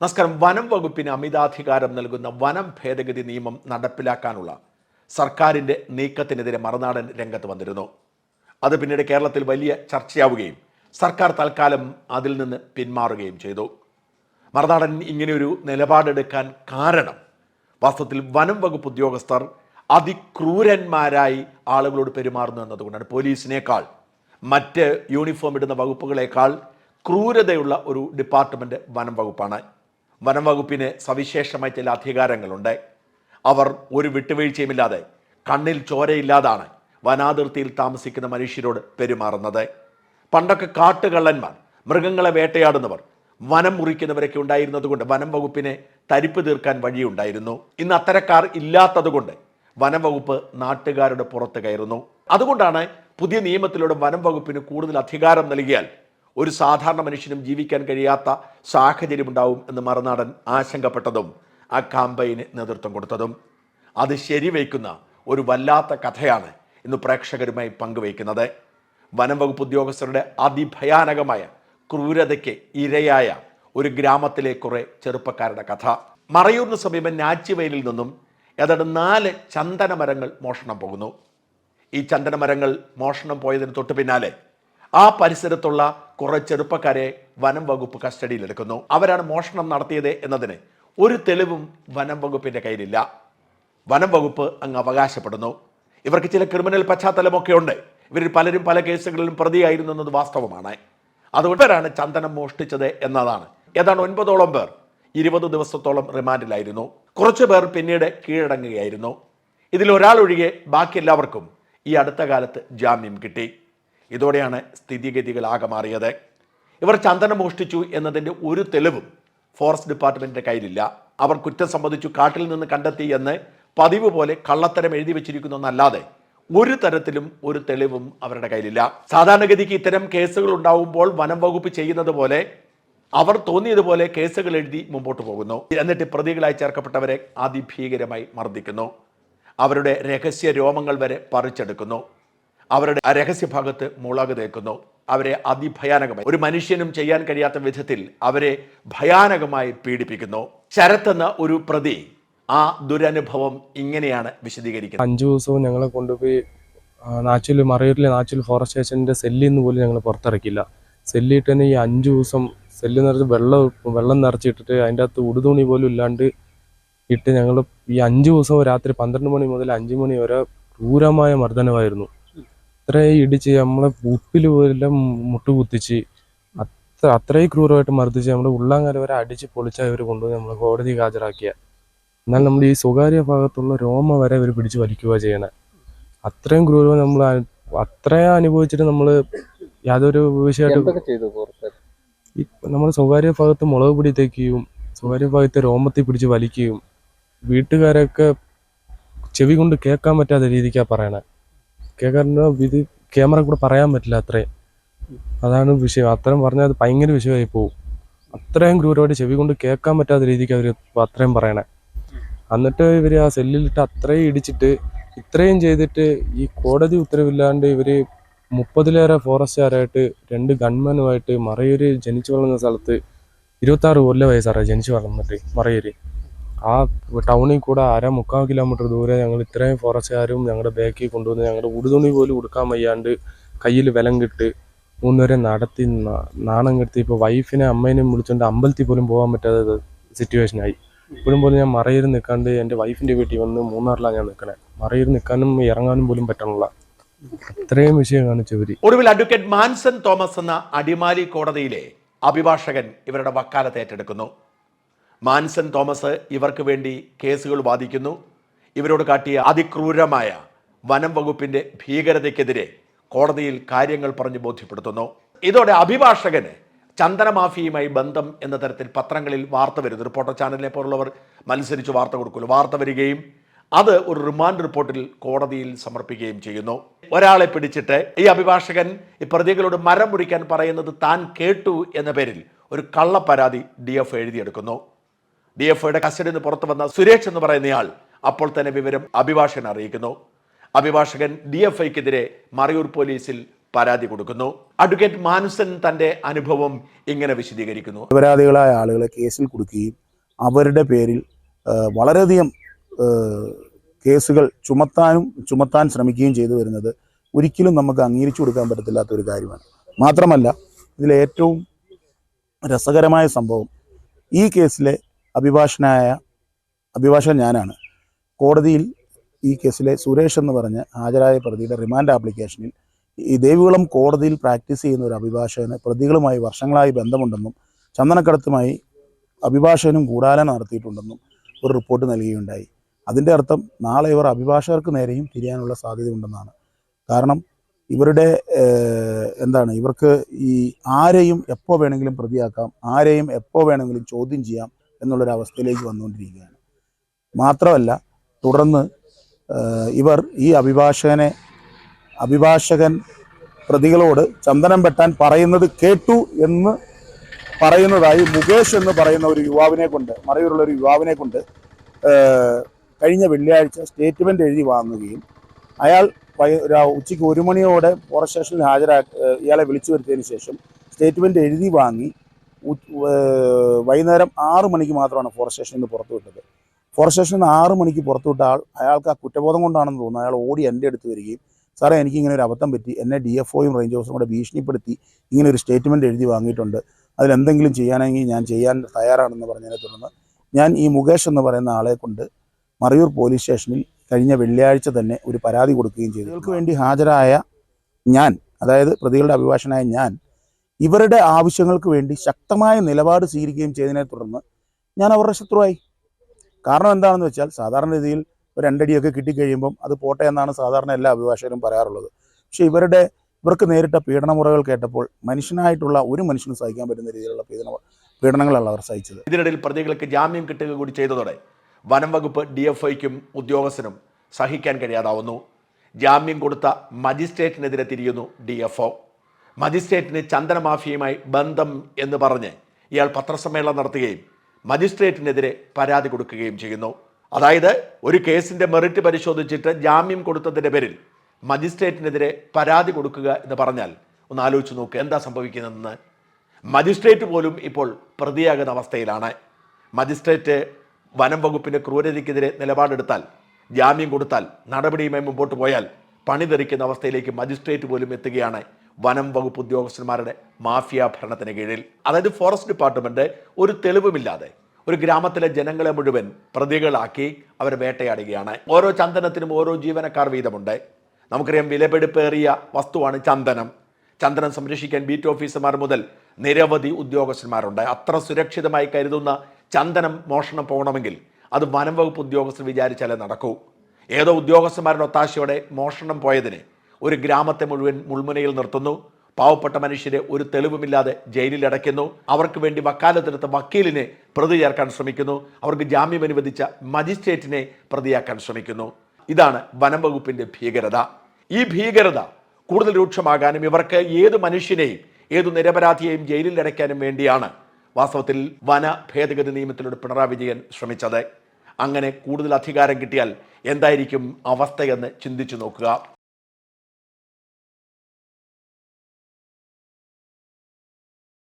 നമസ്കാരം. വനം വകുപ്പിന് അമിതാധികാരം നൽകുന്ന വനം ഭേദഗതി നിയമം നടപ്പിലാക്കാനുള്ള സർക്കാരിന്റെ നീക്കത്തിനെതിരെ മറുനാടൻ രംഗത്ത് വന്നിരുന്നു. അത് പിന്നീട് കേരളത്തിൽ വലിയ ചർച്ചയാവുകയും സർക്കാർ തൽക്കാലം അതിൽ നിന്ന് പിന്മാറുകയും ചെയ്തു. മറുനാടൻ ഇങ്ങനെയൊരു നിലപാടെടുക്കാൻ കാരണം വാസ്തവത്തിൽ വനം വകുപ്പ് ഉദ്യോഗസ്ഥർ അതിക്രൂരന്മാരായി ആളുകളോട് പെരുമാറുന്നു എന്നതുകൊണ്ടാണ്. പോലീസിനേക്കാൾ മറ്റ് യൂണിഫോം ഇടുന്ന വകുപ്പുകളേക്കാൾ ക്രൂരതയുള്ള ഒരു ഡിപ്പാർട്ട്മെന്റ് വനം വകുപ്പാണ്. വനം വകുപ്പിന് സവിശേഷമായ ചില അധികാരങ്ങളുണ്ട്. അവർ ഒരു വിട്ടുവീഴ്ചയുമില്ലാതെ കണ്ണിൽ ചോരയില്ലാതാണ് വനാതിർത്തിയിൽ താമസിക്കുന്ന മനുഷ്യരോട് പെരുമാറുന്നത്. പണ്ടൊക്കെ കാട്ടുകള്ളന്മാർ മൃഗങ്ങളെ വേട്ടയാടുന്നവർ വനം മുറിക്കുന്നവരൊക്കെ ഉണ്ടായിരുന്നതുകൊണ്ട് വനം വകുപ്പിനെ തരിപ്പ് തീർക്കാൻ വഴിയുണ്ടായിരുന്നു. ഇന്ന് അത്തരക്കാർ ഇല്ലാത്തതുകൊണ്ട് വനം വകുപ്പ് നാട്ടുകാരുടെ പുറത്ത് കയറുന്നു. അതുകൊണ്ടാണ് പുതിയ നിയമത്തിലൂടെ വനം വകുപ്പിന് കൂടുതൽ അധികാരം നൽകിയാൽ ഒരു സാധാരണ മനുഷ്യനും ജീവിക്കാൻ കഴിയാത്ത സാഹചര്യമുണ്ടാവും എന്ന് മറുനാടൻ ആശങ്കപ്പെട്ടതും ആ കാമ്പയിന് നേതൃത്വം കൊടുത്തതും. അത് ശരിവയ്ക്കുന്ന ഒരു വല്ലാത്ത കഥയാണ് ഇന്ന് പ്രേക്ഷകരുമായി പങ്കുവയ്ക്കുന്നത്. വനം വകുപ്പ് ഉദ്യോഗസ്ഥരുടെ അതിഭയാനകമായ ക്രൂരതയ്ക്ക് ഇരയായ ഒരു ഗ്രാമത്തിലെ കുറേ ചെറുപ്പക്കാരുടെ കഥ. മറയൂറിന് സമീപം നാച്ചിവയലിൽ നിന്നും ഏതാണ്ട് നാല് ചന്ദന മരങ്ങൾ മോഷണം പോകുന്നു. ഈ ചന്ദന മരങ്ങൾ മോഷണം പോയതിന് തൊട്ട് പിന്നാലെ ആ പരിസരത്തുള്ള കുറെ ചെറുപ്പക്കാരെ വനം വകുപ്പ് കസ്റ്റഡിയിലെടുക്കുന്നു അവരാണ് മോഷണം നടത്തിയത് എന്നതിന് ഒരു തെളിവും വനം വകുപ്പിന്റെ കയ്യിലില്ല. വനം വകുപ്പ് അങ്ങ് അവകാശപ്പെടുന്നു. ഇവർക്ക് ചില ക്രിമിനൽ പശ്ചാത്തലമൊക്കെ ഉണ്ട്. ഇവരിൽ പലരും പല കേസുകളിലും പ്രതിയായിരുന്നു എന്നത് വാസ്തവമാണ്. അതുകൊണ്ടാണ് ചന്ദനം മോഷ്ടിച്ചത് എന്നതാണ്. ഏതാണ്ട് ഒൻപതോളം പേർ ഇരുപത് ദിവസത്തോളം റിമാൻഡിലായിരുന്നു. കുറച്ചു പേർ പിന്നീട് കീഴടങ്ങുകയായിരുന്നു. ഇതിൽ ഒരാൾ ഒഴികെ ബാക്കി എല്ലാവർക്കും ഈ അടുത്ത കാലത്ത് ജാമ്യം കിട്ടി. ഇതോടെയാണ് സ്ഥിതിഗതികൾ ആകെ മാറിയത്. ഇവർ ചന്ദനം മോഷ്ടിച്ചു എന്നതിന്റെ ഒരു തെളിവും ഫോറസ്റ്റ് ഡിപ്പാർട്ട്മെന്റിന്റെ കയ്യിലില്ല. അവർ കുറ്റം സംബന്ധിച്ചു കാട്ടിൽ നിന്ന് കണ്ടെത്തി എന്ന് പതിവ് പോലെ കള്ളത്തരം എഴുതി വെച്ചിരിക്കുന്നു എന്നല്ലാതെ ഒരു തരത്തിലും ഒരു തെളിവും അവരുടെ കയ്യിലില്ല. സാധാരണഗതിക്ക് ഇത്തരം കേസുകൾ ഉണ്ടാവുമ്പോൾ വനം വകുപ്പ് ചെയ്യുന്നത് പോലെ അവർ തോന്നിയതുപോലെ കേസുകൾ എഴുതി മുമ്പോട്ട് പോകുന്നു. എന്നിട്ട് പ്രതികളായി ചേർക്കപ്പെട്ടവരെ അതിഭീകരമായി മർദ്ദിക്കുന്നു. അവരുടെ രഹസ്യ രോമങ്ങൾ വരെ പറിച്ചെടുക്കുന്നു. അവരുടെ രഹസ്യഭാഗത്ത് മുളക് തേക്കുന്നു. അവരെ അതിഭയാനകമായി ഒരു മനുഷ്യനും ചെയ്യാൻ കഴിയാത്ത വിധത്തിൽ അവരെ ഭയാനകമായി പീഡിപ്പിക്കുന്നു. ശരത് എന്ന ഒരു പ്രതി ആ ദുരനുഭവം ഇങ്ങനെയാണ് വിശദീകരിക്കുന്നത്. അഞ്ചു ദിവസവും ഞങ്ങളെ കൊണ്ടുപോയി നാച്ചുൽ മറയൂരിലെ നാച്ചുൽ ഫോറസ്റ്റ് സ്റ്റേഷന്റെ സെല്ലിൽ നിന്ന് പോലും ഞങ്ങൾ പുറത്തിറക്കില്ല സെല്ലിട്ട് തന്നെ ഈ അഞ്ചു ദിവസം സെല്ല് നിറച്ച് വെള്ളം വെള്ളം നിറച്ചിട്ടിട്ട് അതിന്റെ അകത്ത് ഉടുതുണി പോലും ഇല്ലാണ്ട് ഇട്ട് ഞങ്ങൾ ഈ അഞ്ചു ദിവസം രാത്രി പന്ത്രണ്ട് മണി മുതൽ അഞ്ച് മണി വരെ ക്രൂരമായ മർദ്ദനമായിരുന്നു. അത്രയും ഇടിച്ച് നമ്മളെ ഉപ്പിൽ പോലും മുട്ടുകുത്തിച്ച് അത്ര അത്രയും ക്രൂരമായിട്ട് മർദ്ദിച്ച് നമ്മുടെ ഉള്ളാങ്കര വരെ അടിച്ച് പൊളിച്ച ഇവർ കൊണ്ടുപോയി നമ്മളെ കോടതി ഹാജരാക്കിയ. എന്നാൽ നമ്മൾ ഈ സ്വകാര്യ ഭാഗത്തുള്ള രോമ വരെ ഇവർ പിടിച്ച് വലിക്കുക ചെയ്യണേ. അത്രയും ക്രൂരം നമ്മൾ അത്രയും അനുഭവിച്ചിട്ട് നമ്മൾ യാതൊരു വിഷയമായിട്ട് നമ്മൾ സ്വകാര്യ ഭാഗത്ത് മുളക് പൊടി തേക്കുകയും സ്വകാര്യ ഭാഗത്ത് രോമത്തിൽ പിടിച്ച് വലിക്കുകയും വീട്ടുകാരൊക്കെ ചെവി കൊണ്ട് കേൾക്കാൻ പറ്റാത്ത രീതിക്കാണ് പറയണേ. കേൾക്കാൻ ഇത് ക്യാമറ കൂടെ പറയാൻ പറ്റില്ല അത്രയും. അതാണ് വിഷയം. അത്രയും പറഞ്ഞാൽ അത് ഭയങ്കര വിഷയമായി പോകും അത്രയും ക്രൂരമായിട്ട് ചെവി കൊണ്ട് കേൾക്കാൻ പറ്റാത്ത രീതിക്ക് അവർ അത്രയും പറയണേ. എന്നിട്ട് ഇവർ ആ സെല്ലിലിട്ട് അത്രയും ഇടിച്ചിട്ട് ഇത്രയും ചെയ്തിട്ട് ഈ കോടതി ഉത്തരവില്ലാണ്ട് ഇവർ മുപ്പതിലേറെ ഫോറസ്റ്റുകാരായിട്ട് രണ്ട് ഗൺമാനുമായിട്ട് മറയൂര് ജനിച്ചു വളർന്ന സ്ഥലത്ത് ഇരുപത്താറ് കൊല്ലമായി സാറേ ജനിച്ചു വളർന്നിട്ട് മറയൂര്. ആ ടൗണിൽ കൂടെ അര മുക്കാൽ കിലോമീറ്റർ ദൂരെ ഞങ്ങൾ ഇത്രയും ഫോറസ്റ്റുകാരും ഞങ്ങളുടെ ബാക്കിൽ കൊണ്ടുവന്ന് ഞങ്ങളുടെ ഉടുതുണി പോലും ഉടുക്കാൻ വയ്യാണ്ട് കയ്യിൽ വിലം കിട്ട് മൂന്നുപേരെ നടത്തി നാണം കെടുത്തി. ഇപ്പോൾ വൈഫിനെ അമ്മേനെയും വിളിച്ചുകൊണ്ട് അമ്പലത്തിൽ പോലും പോകാൻ പറ്റാത്ത സിറ്റുവേഷനായി ഇപ്പോഴും പോലും ഞാൻ മറയിൽ നിൽക്കാണ്ട് എന്റെ വൈഫിന്റെ വീട്ടിൽ വന്ന് മൂന്നാറിലാണ് ഞാൻ നിൽക്കണേ മറയിൽ നിൽക്കാനും ഇറങ്ങാനും പോലും പറ്റണില്ല. അത്രയും വിഷയം കാണിച്ചവര് ഒടുവിൽ അഡ്വക്കേറ്റ് മാൻസൺ തോമസ് എന്ന അടിമാലി കോടതിയിലെ അഭിഭാഷകൻ ഇവരുടെ വക്കാലത്ത് ഏറ്റെടുക്കുന്നു. മാൻസൺ തോമസ് ഇവർക്ക് വേണ്ടി കേസുകൾ വാദിക്കുന്നു. ഇവരോട് കാട്ടിയ അതിക്രൂരമായ വനം വകുപ്പിന്റെ ഭീകരതയ്ക്കെതിരെ കോടതിയിൽ കാര്യങ്ങൾ പറഞ്ഞ് ബോധ്യപ്പെടുത്തുന്നു. ഇതോടെ അഭിഭാഷകന് ചന്ദനമാഫിയുമായി ബന്ധം എന്ന തരത്തിൽ പത്രങ്ങളിൽ വാർത്ത വരുന്നു. റിപ്പോർട്ടർ ചാനലിനെ പോലുള്ളവർ മത്സരിച്ച് വാർത്ത കൊടുക്കുമല്ലോ വാർത്ത വരികയും അത് ഒരു റിമാൻഡ് റിപ്പോർട്ടിൽ കോടതിയിൽ സമർപ്പിക്കുകയും ചെയ്യുന്നു. ഒരാളെ പിടിച്ചിട്ട് ഈ അഭിഭാഷകൻ ഈ പ്രതികളോട് മരം മുറിക്കാൻ പറയുന്നത് താൻ കേട്ടു എന്ന പേരിൽ ഒരു കള്ളപ്പരാതി ഡി എഫ് എഴുതിയെടുക്കുന്നു. ഡി എഫ് ഐയുടെ കസ്റ്റഡിയിൽ നിന്ന് പുറത്തു വന്ന സുരേഷ് എന്ന് പറയുന്നയാൾ അപ്പോൾ തന്നെ വിവരം അഭിഭാഷകൻ അറിയിക്കുന്നു. അഭിഭാഷകൻ ഡി എഫ് ഐക്കെതിരെ മറയൂർ പോലീസിൽ പരാതി കൊടുക്കുന്നു. അഡ്വക്കേറ്റ് മാനുസൻ തന്റെ അനുഭവം ഇങ്ങനെ വിശദീകരിക്കുന്നു. പരാതികളായ ആളുകളെ കേസിൽ കൊടുക്കുകയും അവരുടെ പേരിൽ വളരെയധികം കേസുകൾ ചുമത്താനും ചുമത്താൻ ശ്രമിക്കുകയും ചെയ്തു വരുന്നത് ഒരിക്കലും നമുക്ക് അംഗീകരിച്ചു കൊടുക്കാൻ പറ്റത്തില്ലാത്ത ഒരു കാര്യമാണ്. മാത്രമല്ല ഇതിലെ ഏറ്റവും രസകരമായ സംഭവം ഈ കേസിലെ അഭിഭാഷകനായ അഭിഭാഷകൻ ഞാനാണ്. കോടതിയിൽ ഈ കേസിലെ സുരേഷ് എന്ന് പറഞ്ഞ് ഹാജരായ പ്രതിയുടെ റിമാൻഡ് ആപ്ലിക്കേഷനിൽ ഈ ദേവികുളം കോടതിയിൽ പ്രാക്ടീസ് ചെയ്യുന്ന ഒരു അഭിഭാഷകന് പ്രതികളുമായി വർഷങ്ങളായി ബന്ധമുണ്ടെന്നും ചന്ദനക്കടത്തുമായി അഭിഭാഷകനും ഗൂഢാലന നടത്തിയിട്ടുണ്ടെന്നും ഒരു റിപ്പോർട്ട് നൽകുകയുണ്ടായി. അതിന്റെ അർത്ഥം നാളെ ഇവർ അഭിഭാഷകർക്ക് നേരെയും തിരിയാനുള്ള സാധ്യതയുണ്ടെന്നാണ്. കാരണം ഇവരുടെ എന്താണ് ഇവർക്ക് ഈ ആരെയും എപ്പോൾ വേണമെങ്കിലും പ്രതിയാക്കാം ആരെയും എപ്പോൾ വേണമെങ്കിലും ചോദ്യം ചെയ്യാം എന്നുള്ളൊരു അവസ്ഥയിലേക്ക് വന്നുകൊണ്ടിരിക്കുകയാണ്. മാത്രമല്ല തുടർന്ന് ഇവർ ഈ അഭിഭാഷകനെ അഭിഭാഷകൻ പ്രതികളോട് ചന്ദനം വെട്ടാൻ പറയുന്നത് കേട്ടു എന്ന് പറയുന്നതായി മുകേഷ് എന്ന് പറയുന്ന ഒരു യുവാവിനെ കൊണ്ട് മറയൂരുള്ള ഒരു യുവാവിനെ കൊണ്ട് കഴിഞ്ഞ വെള്ളിയാഴ്ച സ്റ്റേറ്റ്മെന്റ് എഴുതി വാങ്ങുകയും അയാൾ ഉച്ചയ്ക്ക് ഒരു മണിയോടെ ഫോറസ്റ്റ് സ്റ്റേഷനിൽ ഹാജരാ ഇയാളെ വിളിച്ചു വരുത്തിയതിന് ശേഷം സ്റ്റേറ്റ്മെന്റ് എഴുതി വാങ്ങി വൈകുന്നേരം ആറ് മണിക്ക് മാത്രമാണ് ഫോറസ്റ്റ് സ്റ്റേഷനിൽ നിന്ന് പുറത്തു വിട്ടത്. ഫോറസ്റ്റ് സ്റ്റേഷനിൽ നിന്ന് ആറ് മണിക്ക് പുറത്തു വിട്ട ആൾ അയാൾക്ക് ആ കുറ്റബോധം കൊണ്ടാണെന്ന് തോന്നുന്നു. അയാൾ ഓടി എന്റെ അടുത്ത് വരികയും സാറേ എനിക്ക് ഇങ്ങനെ ഒരു അബദ്ധം പറ്റി. എന്നെ ഡി എഫ് ഒയും റേഞ്ച് ഓഫീസറും കൂടെ ഭീഷണിപ്പെടുത്തി ഇങ്ങനെ ഒരു സ്റ്റേറ്റ്മെന്റ് എഴുതി വാങ്ങിയിട്ടുണ്ട്. അതിലെന്തെങ്കിലും ചെയ്യാനെങ്കിൽ ഞാൻ ചെയ്യാൻ തയ്യാറാണെന്ന് പറഞ്ഞതിനെ തുടർന്ന് ഞാൻ ഈ മുകേഷ് എന്ന് പറയുന്ന ആളെ കൊണ്ട് മറയൂർ പോലീസ് സ്റ്റേഷനിൽ കഴിഞ്ഞ വെള്ളിയാഴ്ച തന്നെ ഒരു പരാതി കൊടുക്കുകയും ചെയ്തു. ഇതിൾക്ക് വേണ്ടി ഹാജരായ ഞാൻ അതായത് പ്രതികളുടെ അഭിഭാഷകനായ ഞാൻ ഇവരുടെ ആവശ്യങ്ങൾക്ക് വേണ്ടി ശക്തമായ നിലപാട് സ്വീകരിക്കുകയും ചെയ്തതിനെ തുടർന്ന് ഞാൻ അവരുടെ ശത്രുവായി. കാരണം എന്താണെന്ന് വെച്ചാൽ സാധാരണ രീതിയിൽ ഒരു രണ്ടടിയൊക്കെ കിട്ടിക്കഴിയുമ്പം അത് പോട്ടെ എന്നാണ് സാധാരണ എല്ലാ അഭിഭാഷകരും പറയാറുള്ളത്. പക്ഷേ ഇവരുടെ ഇവർക്ക് നേരിട്ട പീഡനമുറകൾ കേട്ടപ്പോൾ മനുഷ്യനായിട്ടുള്ള ഒരു മനുഷ്യനും സഹിക്കാൻ പറ്റുന്ന രീതിയിലുള്ള പീഡന പീഡനങ്ങളാണ് അവർ സഹിച്ചത്. ഇതിനിടയിൽ പ്രതികൾക്ക് ജാമ്യം കിട്ടുക കൂടി ചെയ്തതോടെ വനം വകുപ്പ് ഡി എഫ് ഐക്കും ഉദ്യോഗസ്ഥനും സഹിക്കാൻ കഴിയാതാവുന്നു. ജാമ്യം കൊടുത്ത മജിസ്ട്രേറ്റിനെതിരെ തിരിയുന്നു ഡി എഫ് ഒ. മജിസ്ട്രേറ്റിന് ചന്ദന മാഫിയയുമായി ബന്ധം എന്ന് പറഞ്ഞ് ഇയാൾ പത്രസമ്മേളനം നടത്തുകയും മജിസ്ട്രേറ്റിനെതിരെ പരാതി കൊടുക്കുകയും ചെയ്യുന്നു. അതായത് ഒരു കേസിന്റെ മെറിറ്റ് പരിശോധിച്ചിട്ട് ജാമ്യം കൊടുത്തതിന്റെ പേരിൽ മജിസ്ട്രേറ്റിനെതിരെ പരാതി കൊടുക്കുക എന്ന് പറഞ്ഞാൽ ഒന്ന് ആലോചിച്ച് നോക്ക് എന്താ സംഭവിക്കുന്നതെന്ന്. മജിസ്ട്രേറ്റ് പോലും ഇപ്പോൾ പ്രതിയാകുന്ന അവസ്ഥയിലാണ്. മജിസ്ട്രേറ്റ് വനം വകുപ്പിന്റെ ക്രൂരതയ്ക്കെതിരെ നിലപാടെടുത്താൽ ജാമ്യം കൊടുത്താൽ നടപടിയുമായി മുമ്പോട്ട് പോയാൽ പണിതെറിക്കുന്ന അവസ്ഥയിലേക്ക് മജിസ്ട്രേറ്റ് പോലും എത്തുകയാണ് വനം വകുപ്പ് ഉദ്യോഗസ്ഥന്മാരുടെ മാഫിയ ഭരണത്തിന് കീഴിൽ. അതായത് ഫോറസ്റ്റ് ഡിപ്പാർട്ട്മെന്റ് ഒരു തെളിവുമില്ലാതെ ഒരു ഗ്രാമത്തിലെ ജനങ്ങളെ മുഴുവൻ പ്രതികളാക്കി അവർ വേട്ടയാടുകയാണ്. ഓരോ ചന്ദനത്തിനും ഓരോ ജീവനക്കാർ വീതമുണ്ട്. നമുക്കറിയാം വിലപിടിപ്പേറിയ വസ്തുവാണ് ചന്ദനം. ചന്ദനം സംരക്ഷിക്കാൻ ബീറ്റ് ഓഫീസർമാർ മുതൽ നിരവധി ഉദ്യോഗസ്ഥന്മാരുണ്ട്. അത്ര സുരക്ഷിതമായി കരുതുന്ന ചന്ദനം മോഷണം പോകണമെങ്കിൽ അത് വനം വകുപ്പ് ഉദ്യോഗസ്ഥർ വിചാരിച്ചാലേ നടക്കൂ. ഏതോ ഉദ്യോഗസ്ഥന്മാരുടെ ഒത്താശയോടെ മോഷണം പോയതിന് ഒരു ഗ്രാമത്തെ മുഴുവൻ മുൾമുനയിൽ നിർത്തുന്നു. പാവപ്പെട്ട മനുഷ്യരെ ഒരു തെളിവുമില്ലാതെ ജയിലിൽ അടയ്ക്കുന്നു. അവർക്ക് വേണ്ടി വക്കാലത്തെടുത്ത വക്കീലിനെ പ്രതി ചേർക്കാൻ ശ്രമിക്കുന്നു. അവർക്ക് ജാമ്യം അനുവദിച്ച മജിസ്ട്രേറ്റിനെ പ്രതിയാക്കാൻ ശ്രമിക്കുന്നു. ഇതാണ് വനം വകുപ്പിന്റെ ഭീകരത. ഈ ഭീകരത കൂടുതൽ രൂക്ഷമാകാനും ഇവർക്ക് ഏത് മനുഷ്യനെയും ഏതു നിരപരാധിയെയും ജയിലിൽ അടയ്ക്കാനും വേണ്ടിയാണ് വാസ്തവത്തിൽ വന ഭേദഗതി നിയമത്തിലൂടെ പിണറായി വിജയൻ ശ്രമിച്ചത്. അങ്ങനെ കൂടുതൽ അധികാരം കിട്ടിയാൽ എന്തായിരിക്കും അവസ്ഥയെന്ന് ചിന്തിച്ചു നോക്കുക.